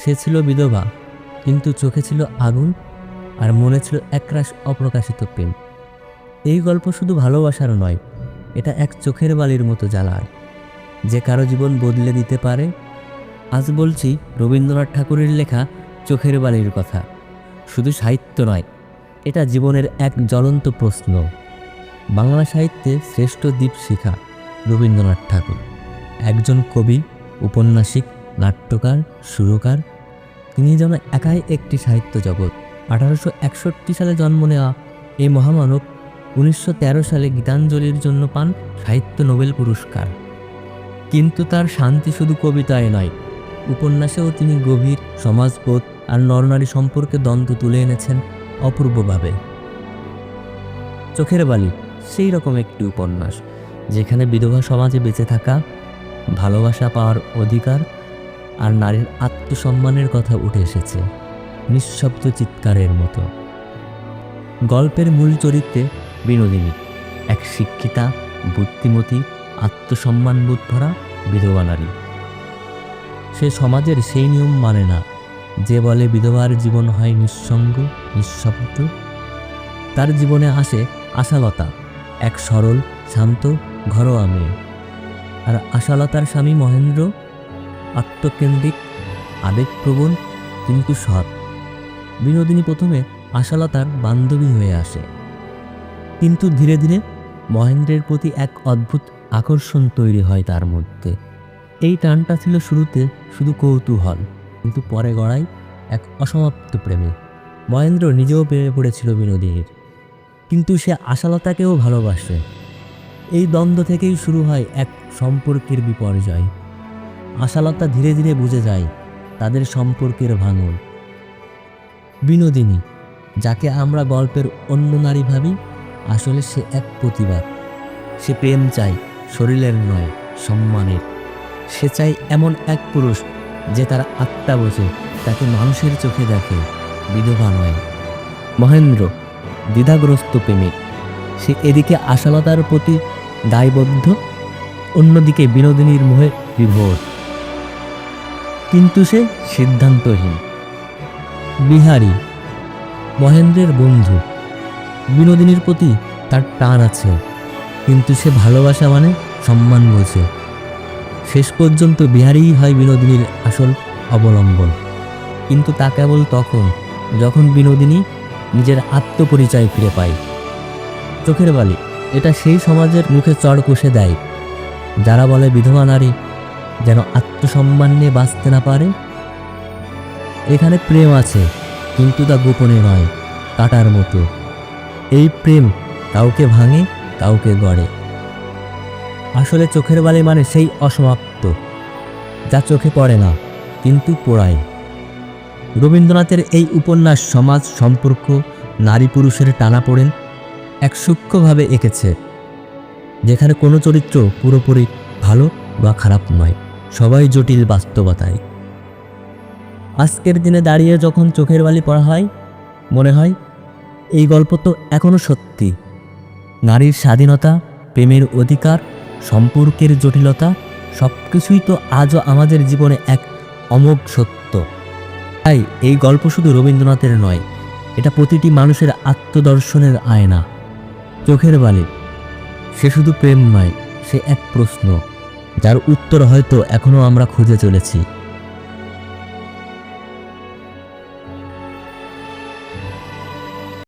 সে ছিল বিধবা, কিন্তু চোখে ছিল আগুন আর মনে ছিল একরাশ অপ্রকাশিত প্রেম। এই গল্প শুধু ভালোবাসার নয়, এটা এক চোখের বালির মতো জ্বালার যে কারও জীবন বদলে দিতে পারে, আজ বলছি রবীন্দ্রনাথ ঠাকুরের লেখা চোখের বালির কথা। শুধু সাহিত্য নয়, এটা জীবনের এক জ্বলন্ত প্রশ্ন। বাংলা সাহিত্যে শ্রেষ্ঠ দীপশিখা রবীন্দ্রনাথ ঠাকুর। একজন কবি, উপন্যাসিক, নাট্যকার, সুরকার তিনি যেন একাই একটি সাহিত্য জগৎ। আঠারোশো একষট্টি সালে জন্ম নেওয়া এই মহামানব উনিশশো তেরো সালে গীতাঞ্জলির জন্য পান সাহিত্য নোবেল পুরস্কার। কিন্তু তার শান্তি শুধু কবিতায় নয়, উপন্যাসেও তিনি গভীর সমাজবোধ আর নরনারী সম্পর্কে দ্বন্দ্ব তুলে এনেছেন অপূর্বভাবে। চোখের বালি, সেই রকম একটি উপন্যাস, যেখানে বিধবা সমাজে বেঁচে থাকা, ভালোবাসা পাওয়ার অধিকার আর নারীর আত্মসম্মানের কথা উঠে এসেছে, নিঃশব্দ চিৎকারের মতো। গল্পের মূল চরিত্রে বিনোদিনী, এক শিক্ষিতা, বুদ্ধিমতী, আত্মসম্মানবোধ ভরা বিধবা নারী। সে সমাজের সেই নিয়ম মানে না, যে বলে বিধবার জীবন হয় নিঃসঙ্গ, নিঃশব্দ। তার জীবনে আসে আশালতা, এক সরল, শান্ত, ঘরোয়া মেয়ে। আর আশালতার স্বামী মহেন্দ্র আত্মকেন্দ্রিক, আবেগপ্রবণ, কিন্তু সৎ। বিনোদিনী প্রথমে আশালতার বান্ধবী হয়ে আসে। কিন্তু ধীরে ধীরে মহেন্দ্রের প্রতি এক অদ্ভুত আকর্ষণ তৈরি হয় তার মধ্যে। এই টানটা ছিল শুরুতে শুধু কৌতূহল, কিন্তু পরে গড়ায় এক অসমাপ্ত প্রেমে। মহেন্দ্র নিজেও প্রেমে পড়েছিল বিনোদিনীর। কিন্তু সে আশালতাকেও ভালোবাসে। এই দ্বন্দ্ব থেকেই শুরু হয় এক সম্পর্কের বিপর্যয়। আশালতা ধীরে ধীরে বুঝে যায় তাদের সম্পর্কের ভাঙন। বিনোদিনী, যাকে আমরা গল্পের অন্য নারী ভাবি, আসলে সে এক প্রতিবাদ। সে প্রেম চায়, শরীরের নয়, সম্মানের। সে চায় এমন এক পুরুষ যে তার আত্মা বোঝে, তাকে মানুষের চোখে দেখে, বিধবা নয়। মহেন্দ্র, দ্বিধাগ্রস্ত প্রেমিক। সে এদিকে আশালতার প্রতি দায়বদ্ধ, অন্যদিকে বিনোদিনীর মোহে বিভোর। কিন্তু সে সিদ্ধান্তহীন। বিহারী, মহেন্দ্রের বন্ধু, বিনোদিনীর প্রতি তার টান আছে, কিন্তু সে ভালোবাসা মানে সম্মান বোঝে। শেষ পর্যন্ত বিহারীই হয় বিনোদিনীর আসল অবলম্বন। কিন্তু তা কেবল তখন, যখন বিনোদিনী নিজের আত্মপরিচয় ফিরে পায়। চোখের বালি, এটা সেই সমাজের মুখে চড় কষে দেয়, যারা বলে বিধবা নারী যেন আত্মসম্মান নিয়ে বাঁচতে না পারে? এখানে প্রেম আছে, কিন্তু তা গোপনে নয়, কাটার মতো। এই প্রেম কাউকে ভাঙে, কাউকে গড়ে। আসলে চোখের বালি মানে সেই অসমাপ্ত, যা চোখে পড়ে না, কিন্তু পোড়ায়। রবীন্দ্রনাথের এই উপন্যাস সমাজ, সম্পর্ক, নারী পুরুষের টানাপোড়েন এক সূক্ষ্মভাবে এঁকেছে, যেখানে কোনো চরিত্র পুরোপুরি ভালো বা খারাপ নয়। সবাই জটিল বাস্তবতায়। আজকের দিনে দাঁড়িয়ে যখন চোখের বালি পড়া হয়, মনে হয় এই গল্প তো এখনও সত্যি। নারীর স্বাধীনতা, প্রেমের অধিকার, সম্পর্কের জটিলতা সব কিছুই তো আজও আমাদের জীবনে এক অমোঘ সত্য। তাই এই গল্প শুধু রবীন্দ্রনাথের নয়, এটা প্রতিটি মানুষের আত্মদর্শনের আয়না। চোখের বালি, সে শুধু প্রেম নয়, সে এক প্রশ্ন। যার উত্তর হয়তো এখনও আমরা খুঁজে চলেছি।